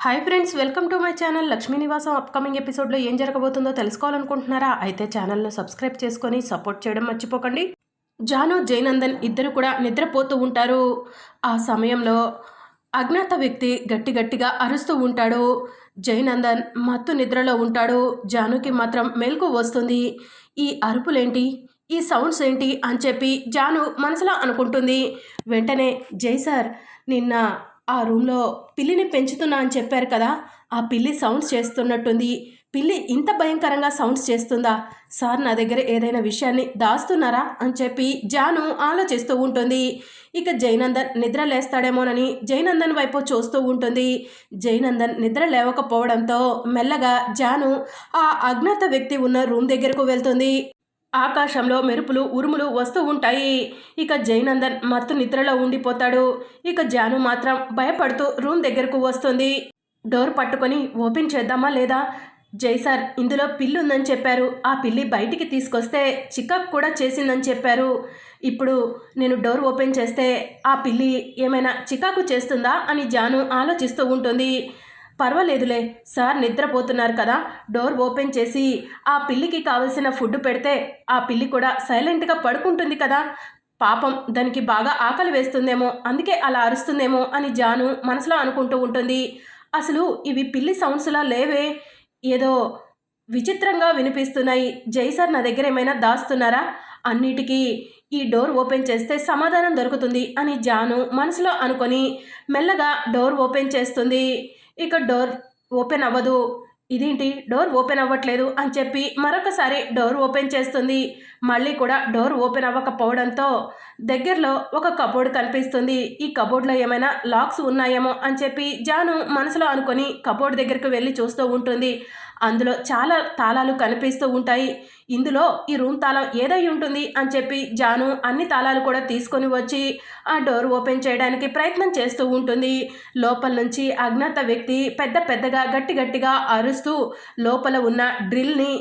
Hi friends welcome to my channel Lakshmi Nivasam upcoming ఎపిసోడ్లో ఏం జరగబోతుందో తెలుసుకోవాలనుకుంటున్నారా? అయితే ఛానల్ను సబ్స్క్రైబ్ చేసుకొని సపోర్ట్ చేయడం మర్చిపోకండి. జాను జయనందన్ ఇద్దరు కూడా నిద్రపోతూ ఉంటారు. ఆ సమయంలో అజ్ఞాత వ్యక్తి గట్టి గట్టిగా అరుస్తూ ఉంటాడు. జయనందన్ మత్తు నిద్రలో ఉంటాడు. జానుకి మాత్రం మెలకు వస్తుంది. ఈ అరుపులేంటి? ఈ సౌండ్స్ ఏంటి? అని చెప్పి జాను మనసులో అనుకుంటుంది. వెంటనే జై సార్ నిన్న ఆ రూమ్లో పిల్లిని పెంచుతున్నా అని చెప్పారు కదా ఆ పిల్లి సౌండ్స్ చేస్తున్నట్టుంది. పిల్లి ఇంత భయంకరంగా సౌండ్స్ చేస్తుందా? సార్ నా దగ్గర ఏదైనా విషయాన్ని దాస్తున్నారా? అని చెప్పి జాను ఆలోచిస్తూ ఉంటుంది. ఇక జైనందన్ నిద్ర లేస్తాడేమోనని జైనందన్ వైపు చూస్తూ ఉంటుంది. జైనందన్ నిద్ర లేవకపోవడంతో మెల్లగా జాను ఆ అజ్ఞాత వ్యక్తి ఉన్న రూమ్ దగ్గరకు వెళ్తుంది. ఆకాశంలో మెరుపులు ఉరుములు వస్తూ ఉంటాయి. ఇక జైనందన్ మత్తు నిద్రలో ఉండిపోతాడు. ఇక జాను మాత్రం భయపడుతూ రూమ్ దగ్గరకు వస్తుంది. డోర్ పట్టుకొని ఓపెన్ చేద్దామా లేదా? జై సార్ ఇందులో పిల్లి ఉందని చెప్పారు. ఆ పిల్లి బయటికి తీసుకొస్తే చికప్ కూడా చేసిందని చెప్పారు. ఇప్పుడు నేను డోర్ ఓపెన్ చేస్తే ఆ పిల్లి ఏమైనా చికాకు చేస్తుందా అని జాను ఆలోచిస్తూ ఉంటుంది. పర్వాలేదులే సార్ నిద్రపోతున్నారు కదా డోర్ ఓపెన్ చేసి ఆ పిల్లికి కావలసిన ఫుడ్ పెడితే ఆ పిల్లి కూడా సైలెంట్గా పడుకుంటుంది కదా. పాపం దానికి బాగా ఆకలి వేస్తుందేమో అందుకే అలా అరుస్తుందేమో అని జాను మనసులో అనుకుంటూ ఉంటుంది. అసలు ఇవి పిల్లి సౌండ్స్లా లేవే? ఏదో విచిత్రంగా వినిపిస్తున్నాయి. జై సార్ నా దగ్గర ఏమైనా దాస్తున్నారా? అన్నిటికీ ఈ డోర్ ఓపెన్ చేస్తే సమాధానం దొరుకుతుంది అని జాను మనసులో అనుకొని మెల్లగా డోర్ ఓపెన్ చేస్తుంది. ఇక డోర్ ఓపెన్ అవ్వదు. ఇదేంటి? డోర్ ఓపెన్ అవ్వట్లేదు అని చెప్పి మరొకసారి డోర్ ఓపెన్ చేస్తుంది. మళ్ళీ కూడా డోర్ ఓపెన్ అవ్వకపోవడంతో దగ్గరలో ఒక కబోర్డ్ కనిపిస్తుంది. ఈ కబోర్డ్లో ఏమైనా లాక్స్ ఉన్నాయేమో అని చెప్పి జాను మనసులో అనుకొని కబోర్డ్ దగ్గరికి వెళ్ళి చూస్తూ ఉంటుంది. అందులో చాలా తాళాలు కనిపిస్తూ ఉంటాయి. ఇందులో ఈ రూమ్ తాళం ఏదై ఉంటుంది అని చెప్పి జాను అన్ని తాళాలు కూడా తీసుకొని వచ్చి ఆ డోర్ ఓపెన్ చేయడానికి ప్రయత్నం చేస్తూ ఉంటుంది. లోపల నుంచి అజ్ఞాత వ్యక్తి పెద్ద పెద్దగా గట్టి గట్టిగా అరుస్తూ లోపల ఉన్న డ్రిల్ని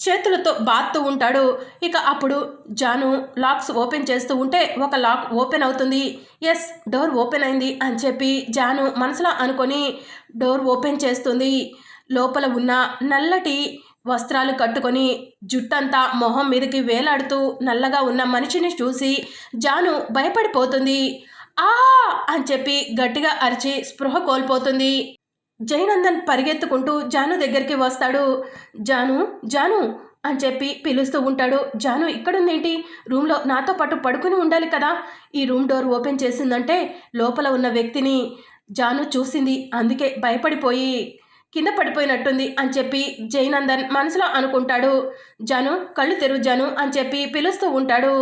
చేతులతో బాత్తూ ఉంటాడు. ఇక అప్పుడు జాను లాక్స్ ఓపెన్ చేస్తూ ఉంటే ఒక లాక్ ఓపెన్ అవుతుంది. ఎస్ డోర్ ఓపెన్ అయింది అని చెప్పి జాను మనసులో అనుకొని డోర్ ఓపెన్ చేస్తుంది. లోపల ఉన్న నల్లటి వస్త్రాలు కట్టుకొని జుట్టంతా మొహం మీదకి వేలాడుతూ నల్లగా ఉన్న మనిషిని చూసి జాను భయపడిపోతుంది. ఆ! అని చెప్పి గట్టిగా అరిచి స్పృహ కోల్పోతుంది. జయనందన్ పరిగెత్తుకుంటూ జాను దగ్గరికి వస్తాడు. జాను జాను! అని చెప్పి పిలుస్తూ ఉంటాడు. జాను ఇక్కడుందేంటి? రూమ్లో నాతో పాటు పడుకుని ఉండాలి కదా. ఈ రూమ్ డోర్ ఓపెన్ చేసిందంటే లోపల ఉన్న వ్యక్తిని జాను చూసింది. అందుకే భయపడిపోయి కింద పడిపోయినట్టుంది అని చెప్పి జయనందన్ మనసులో అనుకుంటాడు. జను కళ్ళు తెరువు జను అని చెప్పి పిలుస్తూ ఉంటాడు.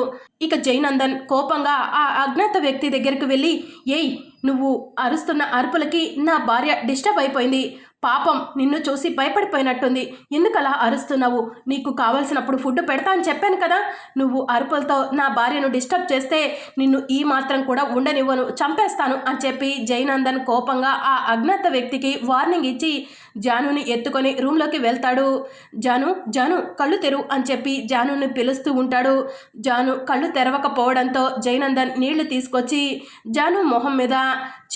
ఇక జయనందన్ కోపంగా ఆ అజ్ఞాత వ్యక్తి దగ్గరికి వెళ్ళి ఏయ్ నువ్వు అరుస్తున్న అరుపులకి నా భార్య డిస్టర్బ్ అయిపోయింది. పాపం నిన్ను చూసి భయపడిపోయినట్టుంది. ఎందుకలా అరుస్తున్నావు? నీకు కావలసినప్పుడు ఫుడ్ పెడతా అని చెప్పాను కదా. నువ్వు అరుపులతో నా భార్యను డిస్టర్బ్ చేస్తే నిన్ను ఈ మాత్రం కూడా ఉండనివ్వను. చంపేస్తాను అని చెప్పి జయనందన్ కోపంగా ఆ అజ్ఞాత వ్యక్తికి వార్నింగ్ ఇచ్చి జానుని ఎత్తుకొని రూమ్లోకి వెళ్తాడు. జాను జాను కళ్ళు తెరు అని చెప్పి జానుని పిలుస్తూ ఉంటాడు. జాను కళ్ళు తెరవకపోవడంతో జయనందన్ నీళ్ళు తీసుకొచ్చి జాను మొహం మీద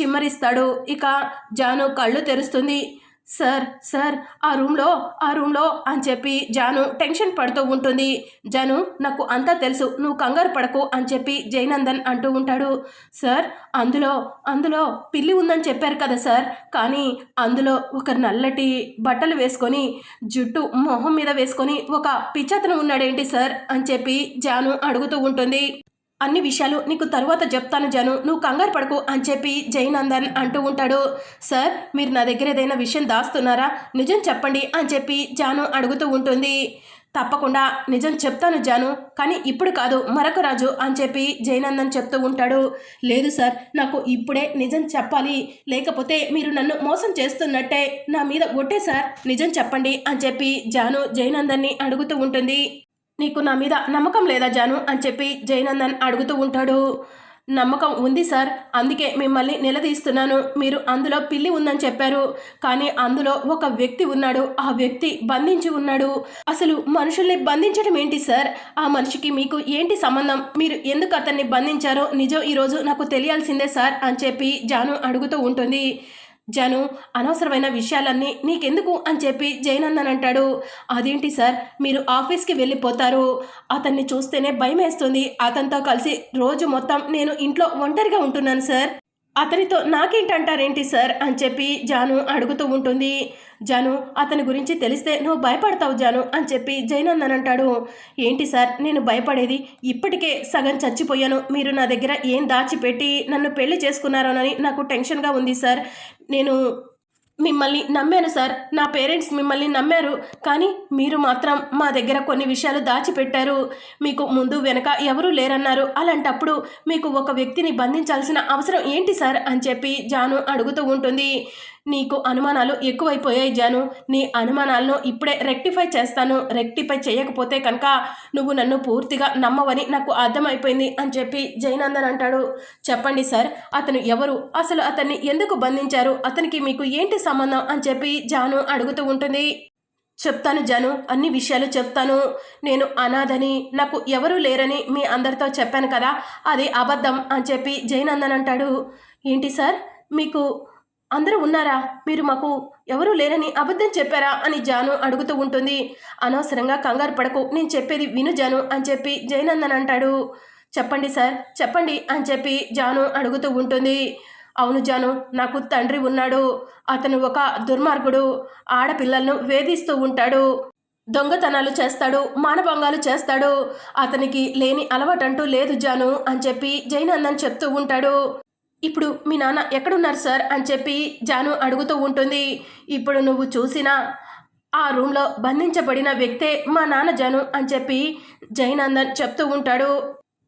చిమ్మరిస్తాడు. ఇక జాను కళ్ళు తెరుస్తుంది. సార్ సార్ ఆ రూమ్లో ఆ రూమ్లో అని చెప్పి జాను టెన్షన్ పడుతూ ఉంటుంది. జాను నాకు అంతా తెలుసు నువ్వు కంగారు పడకు అని చెప్పి జయనందన్ అంటూ ఉంటాడు. సార్ అందులో అందులో పిల్లి ఉందని చెప్పారు కదా సార్ కానీ అందులో ఒక నల్లటి బట్టలు వేసుకొని జుట్టు మొహం మీద వేసుకొని ఒక పిచ్చతను ఉన్నాడేంటి సార్ అని చెప్పి జాను అడుగుతూ ఉంటుంది. అన్ని విషయాలు నీకు తరువాత చెప్తాను జను. నువ్వు కంగారు పడకు అని చెప్పి జయనందన్ అంటూ ఉంటాడు. సార్ మీరు నా దగ్గర ఏదైనా విషయం దాస్తున్నారా? నిజం చెప్పండి అని చెప్పి జాను అడుగుతూ ఉంటుంది. తప్పకుండా నిజం చెప్తాను జాను కానీ ఇప్పుడు కాదు మరొక రాజు అని చెప్పి జయనందన్ చెప్తూ ఉంటాడు. లేదు సార్ నాకు ఇప్పుడే నిజం చెప్పాలి. లేకపోతే మీరు నన్ను మోసం చేస్తున్నట్టే నా మీద ఒట్టే సార్. నిజం చెప్పండి అని చెప్పి జాను జయనందన్ని అడుగుతూ ఉంటుంది. నీకు నా మీద నమ్మకం లేదా జాను? అని చెప్పి జయనందన్ అడుగుతూ ఉంటాడు. నమ్మకం ఉంది సార్. అందుకే మిమ్మల్ని నిలదీస్తున్నాను. మీరు అందులో పిల్లి ఉందని చెప్పారు. కానీ అందులో ఒక వ్యక్తి ఉన్నాడు. ఆ వ్యక్తి బంధించి ఉన్నాడు. అసలు మనుషుల్ని బంధించడం ఏంటి సార్? ఆ మనిషికి మీకు ఏంటి సంబంధం? మీరు ఎందుకు అతన్ని బంధించారో? నిజం ఈరోజు నాకు తెలియాల్సిందే సార్ అని చెప్పి జాను అడుగుతూ ఉంటుంది. జను అనవసరమైన విషయాలన్నీ నీకెందుకు అని చెప్పి జయనందన్ అంటాడు అదేంటి సార్ మీరు ఆఫీస్కి వెళ్ళిపోతారు. అతన్ని చూస్తేనే భయం వేస్తుంది అతనితో కలిసి రోజు మొత్తం నేను ఇంట్లో ఒంటరిగా ఉంటున్నాను సార్. అతనితో నాకేంటంటారేంటి సార్ అని చెప్పి జాను అడుగుతూ ఉంటుంది. జాను అతని గురించి తెలిస్తే నువ్వు భయపడతావు జాను అని చెప్పి జైనందన్ అంటాడు ఏంటి సార్ నేను భయపడేది? ఇప్పటికే సగం చచ్చిపోయాను. మీరు నా దగ్గర ఏం దాచిపెట్టి నన్ను పెళ్ళి చేసుకున్నారోనని నాకు టెన్షన్గా ఉంది సార్. నేను మిమ్మల్ని నమ్మాను సార్. నా పేరెంట్స్ మిమ్మల్ని నమ్మారు. కానీ మీరు మాత్రం మా దగ్గర కొన్ని విషయాలు దాచిపెట్టారు. మీకు ముందు వెనక ఎవరూ లేరన్నారు. అలాంటప్పుడు మీకు ఒక వ్యక్తిని బంధించాల్సిన అవసరం ఏంటి సార్? అని చెప్పి జాను అడుగుతూ ఉంటుంది. నీకు అనుమానాలు ఎక్కువైపోయాయి జాను. నీ అనుమానాలను ఇప్పుడే రెక్టిఫై చేస్తాను. రెక్టిఫై చేయకపోతే కనుక నువ్వు నన్ను పూర్తిగా నమ్మవని నాకు అర్థమైపోయింది అని చెప్పి జయనందన్ అంటాడు. చెప్పండి సార్ అతను ఎవరు? అసలు అతన్ని ఎందుకు బంధించారు? అతనికి మీకు ఏంటి సంబంధం? అని చెప్పి జాను అడుగుతూ ఉంటుంది. చెప్తాను జాను అన్ని విషయాలు చెప్తాను. నేను అనాథని నాకు ఎవరూ లేరని మీ అందరితో చెప్పాను కదా అది అబద్ధం అని చెప్పి జయనందన్ అంటాడు. ఏంటి సార్ మీకు అందరూ ఉన్నారా? మీరు మాకు ఎవరూ లేరని అబద్ధం చెప్పారా? అని జాను అడుగుతూ ఉంటుంది. అనవసరంగా కంగారు పడకు. నేను చెప్పేది విను జాను అని చెప్పి జయనందన్ అంటాడు. చెప్పండి సార్ చెప్పండి అని చెప్పి జాను అడుగుతూ ఉంటుంది. అవును జాను నాకు తండ్రి ఉన్నాడు. అతను ఒక దుర్మార్గుడు. ఆడపిల్లలను వేధిస్తూ ఉంటాడు. దొంగతనాలు చేస్తాడు. మానభంగాలు చేస్తాడు. అతనికి లేని అలవాటంటూ లేదు జాను అని చెప్పి జైనందన్ చెప్తూ ఉంటాడు. ఇప్పుడు మీ నాన్న ఎక్కడున్నారు సార్ అని చెప్పి జాను అడుగుతూ ఉంటుంది. ఇప్పుడు నువ్వు చూసినా ఆ రూమ్లో బంధించబడిన వ్యక్తే మా నాన్న జాను అని చెప్పి జయనందన్ చెప్తూ ఉంటాడు.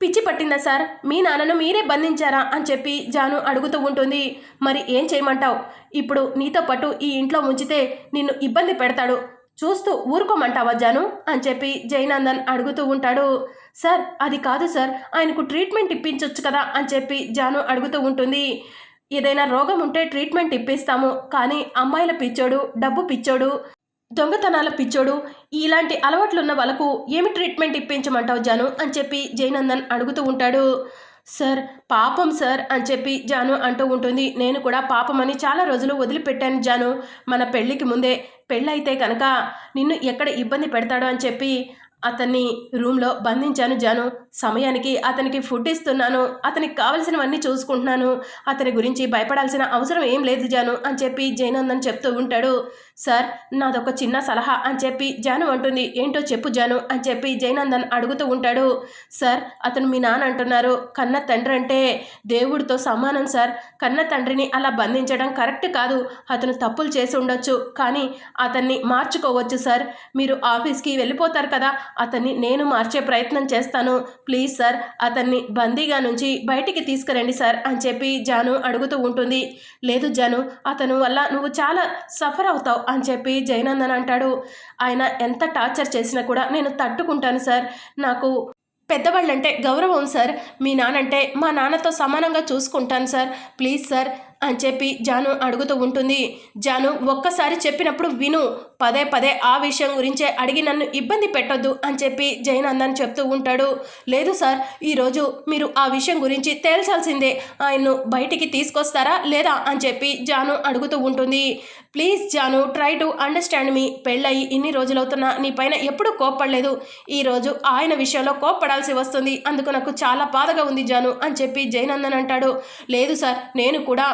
పిచ్చి పట్టిందా సార్? మీ నాన్నను మీరే బంధించారా అని చెప్పి జాను అడుగుతూ ఉంటుంది. మరి ఏం చేయమంటావు? ఇప్పుడు నీతో పాటు ఈ ఇంట్లో ఉంచితే నిన్ను ఇబ్బంది పెడతాడు. చూస్తూ ఊరుకోమంటావా జాను? అని చెప్పి జయనందన్ అడుగుతూ ఉంటాడు. సార్ అది కాదు సార్ ఆయనకు ట్రీట్మెంట్ ఇప్పించవచ్చు కదా అని చెప్పి జాను అడుగుతూ ఉంటుంది. ఏదైనా రోగం ఉంటే ట్రీట్మెంట్ ఇప్పిస్తాము కానీ అమ్మాయిల పిచ్చోడు డబ్బు పిచ్చోడు దొంగతనాల పిచ్చోడు ఇలాంటి అలవాట్లున్న వాళ్ళకు ఏమి ట్రీట్మెంట్ ఇప్పించమంటావు జాను? అని చెప్పి జయనందన్ అడుగుతూ ఉంటాడు. సార్ పాపం సార్ అని చెప్పి జాను అంటూ ఉంటుంది. నేను కూడా పాపమని చాలా రోజులు వదిలిపెట్టాను జాను. మన పెళ్ళికి ముందే పెళ్ళైతే కనుక నిన్ను ఎక్కడ ఇబ్బంది పెడతాడో అని చెప్పి అతన్ని రూమ్లో బంధించాను జాను. సమయానికి అతనికి ఫుడ్ ఇస్తున్నాను. అతనికి కావలసినవన్నీ చూసుకుంటున్నాను. అతని గురించి భయపడాల్సిన అవసరం ఏం లేదు జాను అని చెప్పి జయనందన్ చెప్తూ ఉంటాడు. సార్ నాదొక చిన్న సలహా అని చెప్పి జాను అంటుంది. ఏంటో చెప్పు జాను అని చెప్పి జయనందన్ అడుగుతూ ఉంటాడు. సార్ అతను మీ నాన్న అంటున్నారు. కన్న తండ్రి అంటే దేవుడితో సమానం సార్. కన్న తండ్రిని అలా బంధించడం కరెక్ట్ కాదు. అతను తప్పులు చేసి ఉండొచ్చు. కానీ అతన్ని మార్చుకోవచ్చు సార్. మీరు ఆఫీస్కి వెళ్ళిపోతారు కదా అతన్ని నేను మార్చే ప్రయత్నం చేస్తాను. ప్లీజ్ సార్ అతన్ని బందీగా నుంచి బయటికి తీసుకురండి సార్ అని చెప్పి జాను అడుగుతూ ఉంటుంది. లేదు జాను అతను వల్ల నువ్వు చాలా సఫర్ అవుతావు. అని చెప్పి జయనందన్ అంటాడు. ఆయన ఎంత టార్చర్ చేసినా కూడా నేను తట్టుకుంటాను సార్. నాకు పెద్దవాళ్ళంటే గౌరవం సార్. మీ నాన్నంటే మా నాన్నతో సమానంగా చూసుకుంటాను సార్. ప్లీజ్ సార్ అని చెప్పి జాను అడుగుతూ ఉంటుంది. జాను ఒక్కసారి చెప్పినప్పుడు విను. పదే పదే ఆ విషయం గురించే అడిగి నన్ను ఇబ్బంది పెట్టొద్దు అని చెప్పి జయనందన్ చెప్తూ ఉంటాడు. లేదు సార్ ఈరోజు మీరు ఆ విషయం గురించి తేల్చాల్సిందే. ఆయన్ను బయటికి తీసుకొస్తారా లేదా అని చెప్పి జాను అడుగుతూ ఉంటుంది. Please Janu try to understand me. పెళ్ళయి ఇన్ని రోజులవుతున్నా నీ పైన ఎప్పుడూ కోప్పడలేదు. ఈరోజు ఆయన విషయంలో కోప్పడాల్సి వస్తుంది. అందుకు నాకు చాలా బాధగా ఉంది జాను అని చెప్పి జయనందన్ అంటాడు లేదు సార్ నేను కూడా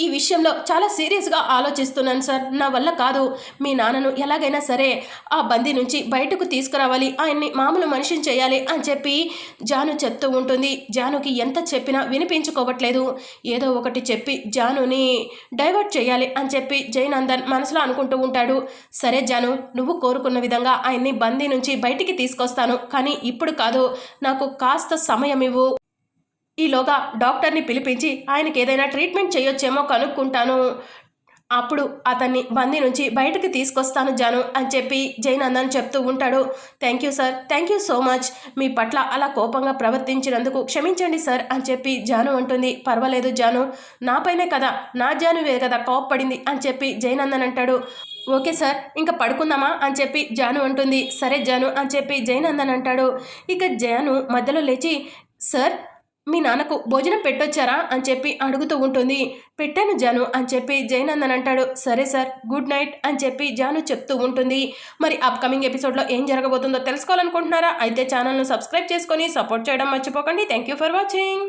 ఈ విషయంలో చాలా సీరియస్గా ఆలోచిస్తున్నాను సార్. నా వల్ల కాదు. మీ నాన్నను ఎలాగైనా సరే ఆ బందీ నుంచి బయటకు తీసుకురావాలి. ఆయన్ని మామూలు మనిషిని చేయాలి అని చెప్పి జాను చెప్తూ ఉంటుంది. జానుకి ఎంత చెప్పినా వినిపించుకోవట్లేదు. ఏదో ఒకటి చెప్పి జానుని డైవర్ట్ చేయాలి అని చెప్పి జయనందన్ మనసులో అనుకుంటూ ఉంటాడు. సరే జాను నువ్వు కోరుకున్న విధంగా ఆయన్ని బందీ నుంచి బయటికి తీసుకొస్తాను. కానీ ఇప్పుడు కాదు. నాకు కాస్త సమయం ఇవ్వు. ఈలోగా డాక్టర్ని పిలిపించి ఆయనకి ఏదైనా ట్రీట్మెంట్ చేయొచ్చేమో కనుక్కుంటాను. అప్పుడు అతన్ని బందీ నుంచి బయటకు తీసుకొస్తాను జాను అని చెప్పి జయనందన్ చెప్తూ ఉంటాడు. Thank you sir thank you so much. మీ పట్ల అలా కోపంగా ప్రవర్తించినందుకు క్షమించండి సార్ అని చెప్పి జాను అంటుంది. పర్వాలేదు జాను నాపైనే కదా నా జానువే కదా కోప్పడింది అని చెప్పి జయనందన్ అంటాడు. ఓకే సార్ ఇంకా పడుకుందామా అని చెప్పి జాను అంటుంది. సరే జాను అని చెప్పి జయనందన్ అంటాడు. ఇక జాను మధ్యలో లేచి సార్ మీ నాన్నకు భోజనం పెట్టొచ్చారా అని చెప్పి అడుగుతూ ఉంటుంది. పెట్టాను జాను అని చెప్పి జయనందన్ అంటాడు. సరే సార్ గుడ్ నైట్ అని చెప్పి జాను చెప్తూ ఉంటుంది. మరి అప్కమింగ్ ఎపిసోడ్లో ఏం జరగబోతుందో తెలుసుకోవాలనుకుంటున్నారా? అయితే ఛానల్ను సబ్స్క్రైబ్ చేసుకొని సపోర్ట్ చేయడం మర్చిపోకండి. Thank you for watching.